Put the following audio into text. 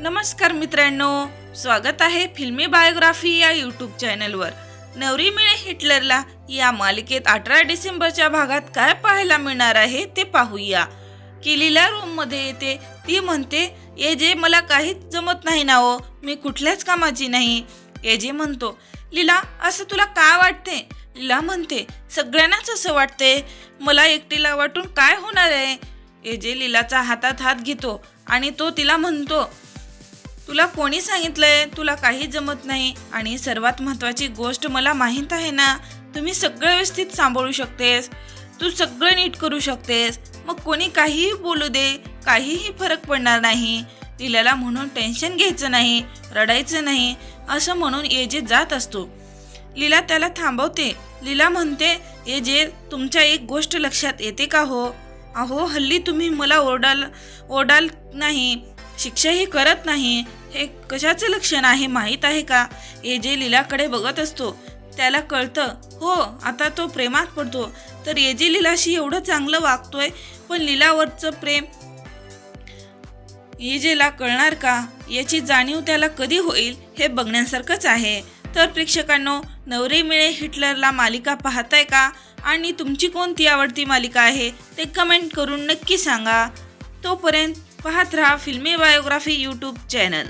नमस्कार मित्रांनो स्वागत आहे फिल्मी बायोग्राफी या यूट्यूब चॅनलवर. नवरी मिळे हिटलरला या मालिकेत अठरा डिसेंबरच्या भागात काय पाहायला मिळणार आहे ते पाहूया. किलीला रूममध्ये येते ती म्हणते ये जे मला काहीच जमत नाही ना हो मी कुठल्याच कामाची नाही. ये जे म्हणतो लीला असं तुला का वाटते? लीला म्हणते सगळ्यांनाच असं वाटते. मला एकटीला वाटून काय होणार आहे? ये जे लीलाचा हातात हात घेतो आणि तो तिला म्हणतो तुला कोणी सांगितलंय? तुला काही जमत नाही. आणि सर्वात महत्वाची गोष्ट मला माहीत आहे ना तुम्ही सगळं व्यवस्थित सांभाळू शकतेस. तू सगळं नीट करू शकतेस. मग कोणी काहीही बोलू दे काहीही फरक पडणार नाही. लीलाला म्हणून टेन्शन घ्यायचं नाही रडायचं नाही असं म्हणून ये जे जात असतो. लीला त्याला थांबवते. लीला म्हणते ये जे तुमच्या एक गोष्ट लक्षात येते का हो? अहो हल्ली तुम्ही मला ओरडाल ओरडाल नाही. शिक्षाही करत नाही. हे कशाचं लक्षण आहे माहीत आहे का? हे जे लीलाकडे बघत असतो त्याला कळतं हो आता तो प्रेमात पडतो. तर एजे लीलाशी एवढं चांगलं वागतोय पण लीलावरचं प्रेम येजेला कळणार का? याची जाणीव त्याला कधी होईल हे बघण्यासारखंच आहे. तर प्रेक्षकांनो नवरी मिळे हिटलरला मालिका पाहताय का? आणि तुमची कोणती आवडती मालिका आहे ते कमेंट करून नक्की सांगा. तोपर्यंत पाहत राहा फिल्मी बायोग्राफी यूट्यूब चॅनल.